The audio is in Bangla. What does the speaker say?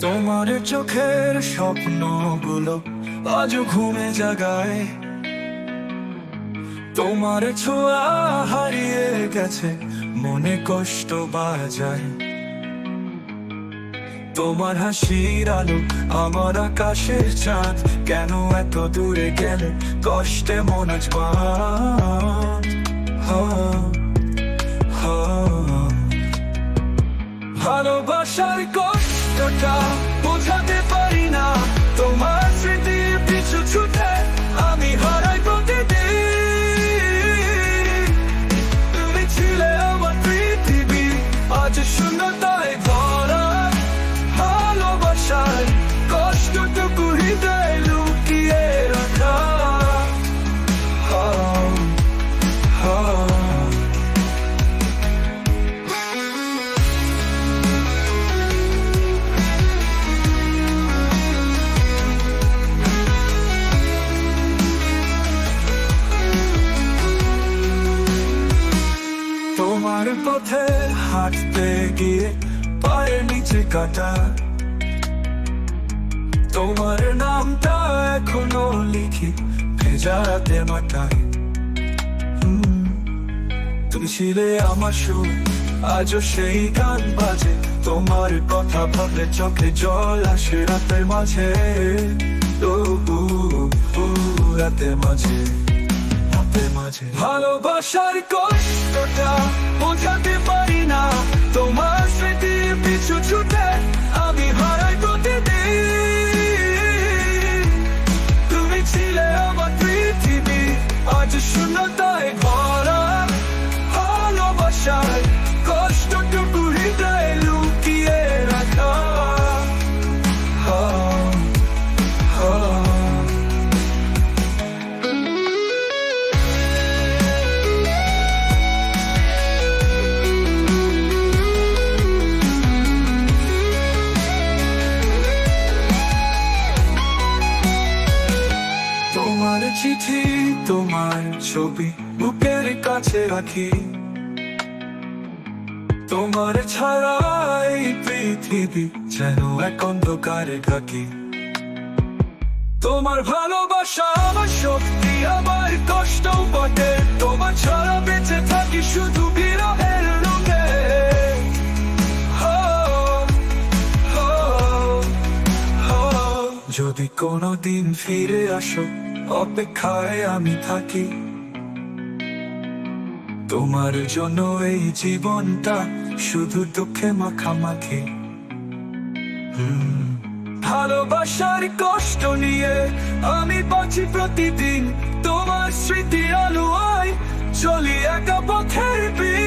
তোমার চোখের স্বপ্নগুলো আজ ঘুমে জাগায়। তোমার ছোঁয়া হারিয়ে গেছে, মনে কষ্ট বাজায়। তোমার হাসির আলো আমার আকাশের চাঁদ, কেন এত দূরে গেলে কষ্টে মন। ভালোবাসার কষ্টটা America. তোমার পথে হাঁটতে গিয়ে পায়ের নিচে কাটা। তোমার নামটা এখনও লিখি ভেজাতে হুম, তুমি ছিলে আমার সুর আজও সেই গান বাজে। তোমার কথা ভাবলে চোখে জল আসে রাতের মাঝে। রাতের মাঝে রাতের মাঝে। ভালোবাসার কষ্টটা চিঠি তোমার ছবি বুকের কাছে রাখি। তোমার ছাড়া এই পৃথিবী যেন এক অন্ধকারে থাকি তোমার ভালোবাসা, আমার শক্তি, আমার কষ্ট বটে। তোমার ছাড়া বেঁচে থাকি শুধু বিরহের হো। যদি কোনো দিন ফিরে আসো অপেক্ষায় আমি থাকি। তোমার জন্য এই জীবনটা শুধু দুঃখে মাখামাখি। ভালোবাসার কষ্ট নিয়ে আমি বাঁচি প্রতিদিন। তোমার স্মৃতি আলোয় চলি একা পথের বীর